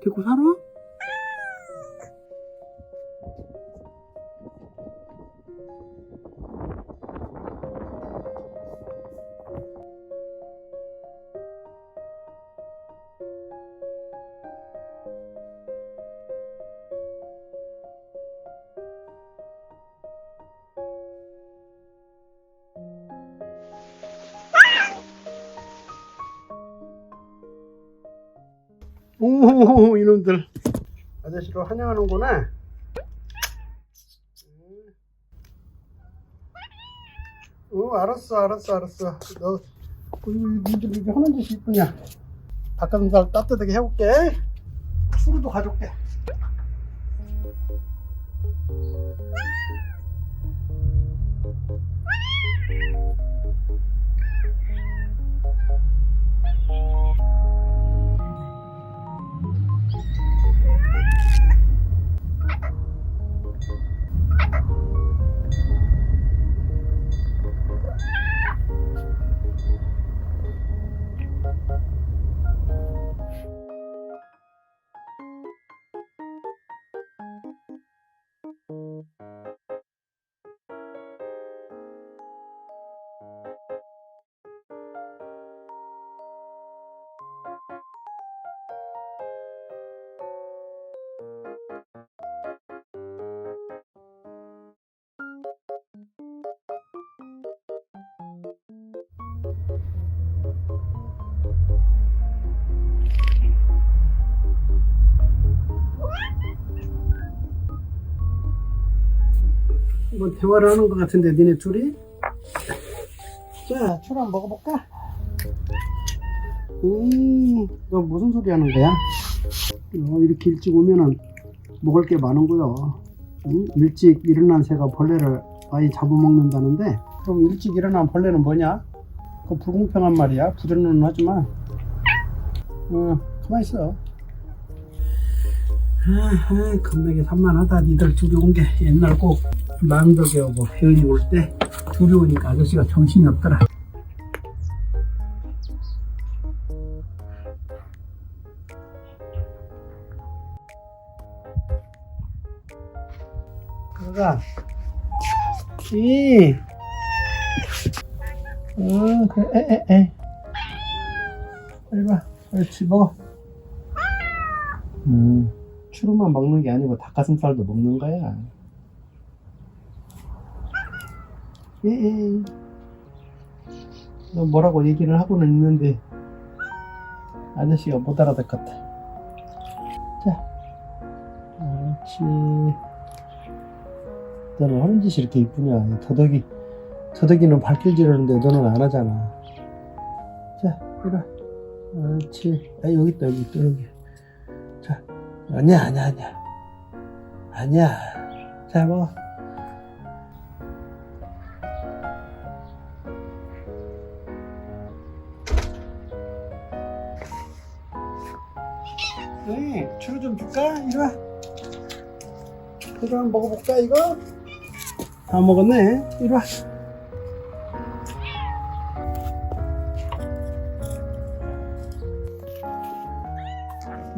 데리고 살아? 오 이놈들. 아저씨로 환영하는구나. 어 알았어 알았어 알았어. 너 어, 니들 이렇게 하는 짓이 이쁘냐? 닭가슴살 따뜻하게 해볼게. 추루도 가져올게 뭐 대화를 하는 것 같은데 니네 둘이 자 한번 먹어볼까? 음너 무슨 소리 하는 거야? 어, 이렇게 일찍 오면은 먹을 게 많은 거요 음? 일찍 일어난 새가 벌레를 많이 잡아먹는다는데 그럼 일찍 일어난 벌레는 뭐냐? 그 불공평한 말이야. 부드러운 하지만 어 가만히 있어. 아, 아, 겁나게 산만하다. 니들 온게 옛날 꼭 망덕이 오고 혜은이 올때 오니까 아저씨가 정신이 없더라. 그러가 이 응, 그래, 에, 에, 에. 빨리 봐. 옳지, 먹어. 음, 추루만 먹는 게 아니고 닭가슴살도 먹는 거야. 에, 에. 너 뭐라고 얘기를 하고는 있는데, 아저씨가 못 알아듣 것 같아. 자, 옳지. 너는 하는 짓이 이렇게 이쁘냐. 더덕이, 더덕이는 발길질하는데 너는 안 하잖아. 자, 이리 와. 옳지. 아, 여기 있다, 여기 있다, 여기. 자, 아니야, 아니야, 아니야. 아니야. 자, 먹어. 네, 추루 좀 줄까? 이리 와. 이거 한번 먹어볼까, 이거? 다 먹었네. 이리 와.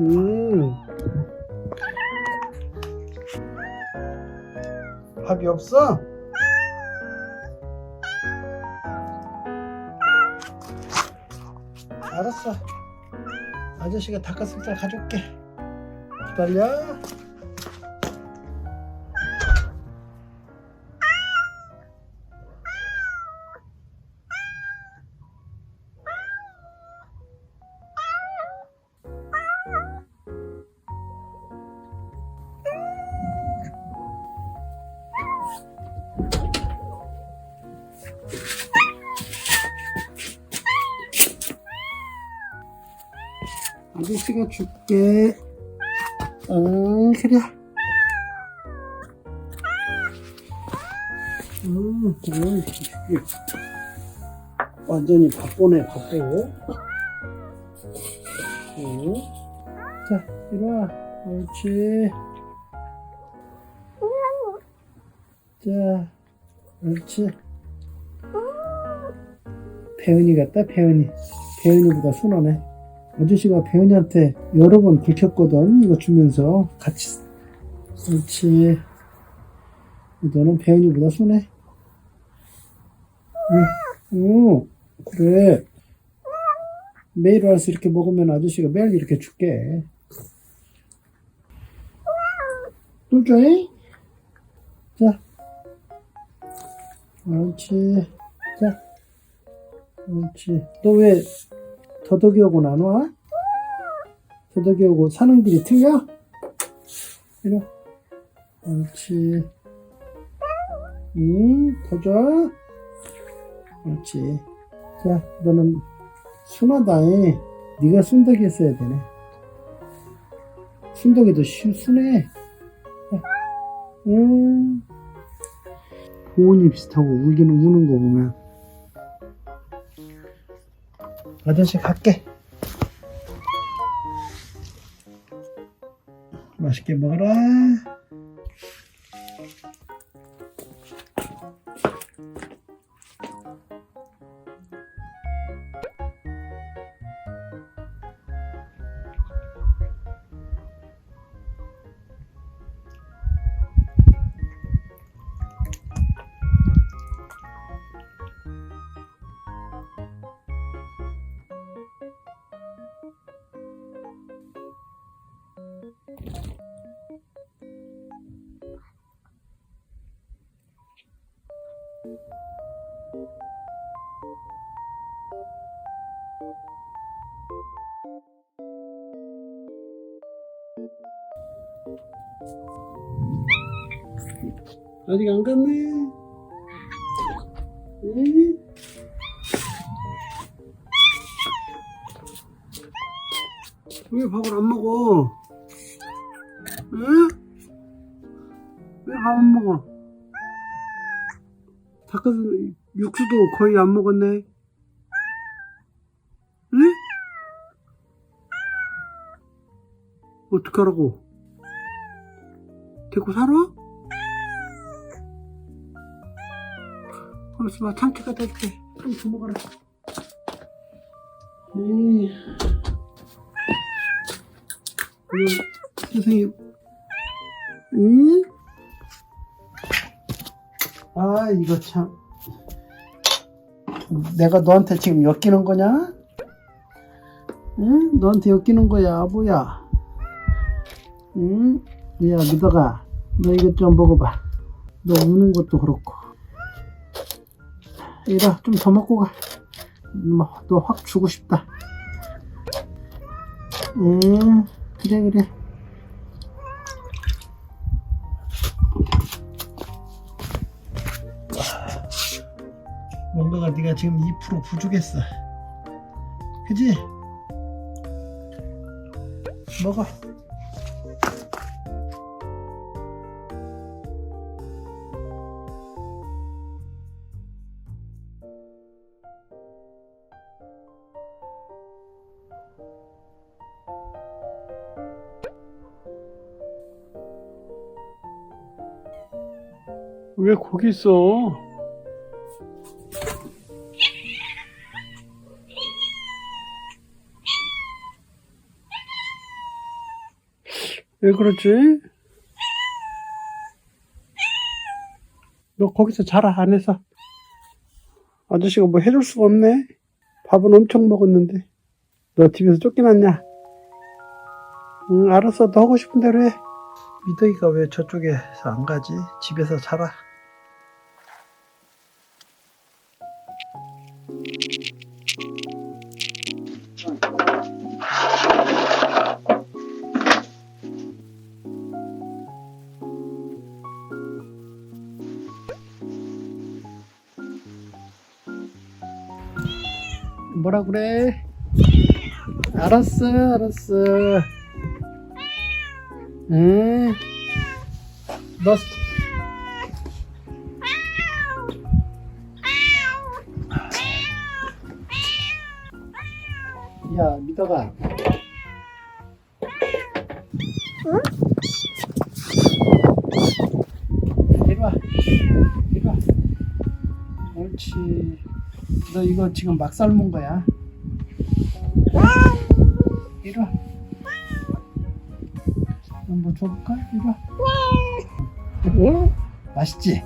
음. 밥이 없어? 알았어. 아저씨가 닭가슴살 가져올게. 기다려. 아저씨가 줄게. 응, 그래. 음. 이게 완전히 바쁘네, 바쁘고. 응. 자, 이리 와. 옳지. 자, 옳지. 태은이 같다, 태은이. 태은이보다 순하네. 아저씨가 배은이한테 여러 번 긁혔거든. 이거 주면서 같이. 그렇지. 너는 배은이보다 순해. 응, 응, 그래. 매일 와서 이렇게 먹으면 아저씨가 매일 이렇게 줄게. 또 줘? 자. 그렇지. 자. 그렇지. 너 왜 더덕이 오고 안 와? 더덕이 오고 사는 길이 틀려? 이리 와. 그렇지. 응, 더 줘. 그렇지. 자, 너는 순하다. 잉. 네가 순덕이 했어야 되네. 순덕이도 쉬- 순해. 자, 음. 보온이 비슷하고 울기는 우는 거 보면. 아저씨 갈게. 맛있게 먹어라. 아직 안 갔네. 응? 왜 밥을 안 먹어? 응? 왜 밥 안 먹어? 닭가슴 육수도 거의 안 먹었네. 응? 어떡하라고? 데리고 살아? 가만있어 봐 참치 갖다 줄게 참치 먹어라. 에이 선생님. 응? 아 이거 참. 내가 너한테 지금 엮이는 거냐? 응? 너한테 엮이는 거야 뭐야. 응? 야 믿어가. 너 이것 좀 먹어봐. 너 우는 것도 그렇고 이라 좀더 먹고 가. 너 확 주고 싶다. 음 그래 그래. 뭔가가 네가 지금 2% 부족했어. 그지? 먹어. 왜 거기 있어? 왜 그러지? 너 거기서 자라 안에서 아저씨가 뭐 해줄 수가 없네 밥은 엄청 먹었는데 너 집에서 쫓겨났냐? 응 알았어 너 하고 싶은 대로 해 미덕이가 왜 저쪽에서 안 가지? 집에서 자라 뭐라 그래? 알았어, 알았어. 응. 너 야, 미더가. 이리 와. 이리 와. 옳지. 너 이거 지금 막 삶은 거야. 이리 와. 한번 줘볼까? 이리 와. 응? 맛있지?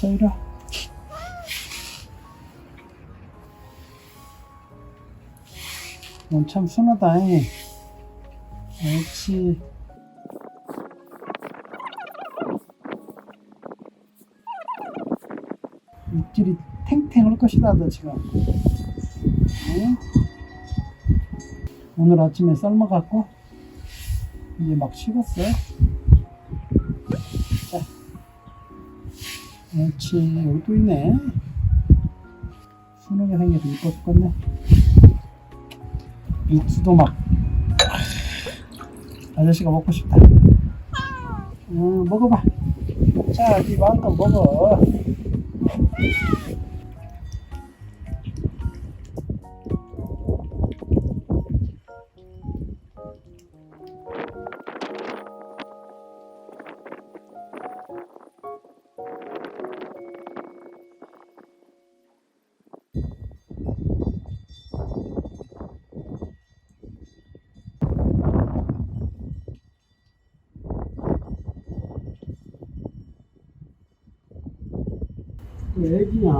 자, 이리 와. 넌 참 순하다. 잉. 옳지. 입질이 탱탱할 것이다, 너 지금. 응? 오늘 아침에 삶아갖고 이제 막 식었어. 자, 옳지. 여기 또 있네. 순하게 생겨서 이뻐 죽겠네. 육수도 막 아저씨가 먹고 싶다. 음, 먹어봐. 자, 네 마음껏 먹어. 애기냐?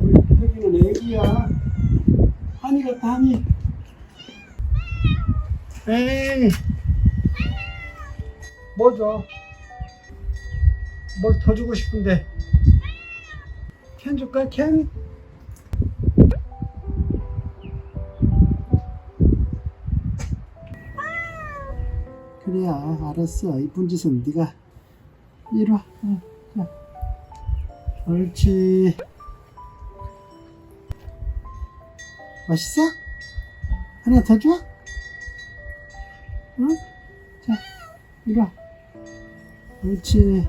우리 애기는 애기야. 같아, 한이. 에이. 뭐 줘? 뭘더 주고 싶은데. 캔 줄까, 캔? 그래야, 알았어. 이쁜 짓은 네가 이리 와. 응, 자. 옳지. 맛있어? 하나 더 줘? 응? 자, 이리 와. 옳지.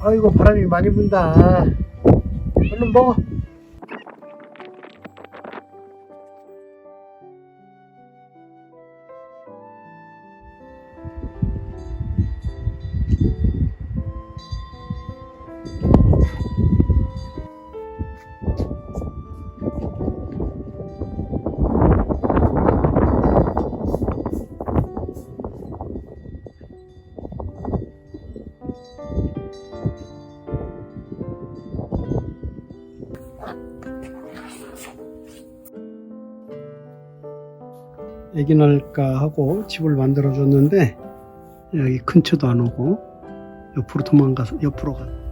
아이고, 바람이 많이 분다. 얼른 먹어. 애기 낳을까 하고 집을 만들어 줬는데 여기 근처도 안 오고 옆으로 도망가서 옆으로 가.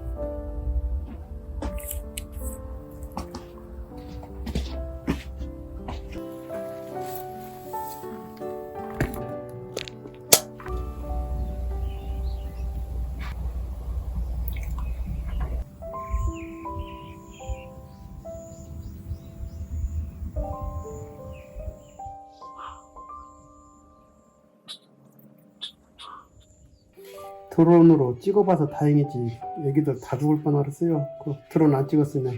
드론으로 찍어봐서 다행이지. 애기들 다 죽을 뻔 알았어요. 그 드론 안 찍었으면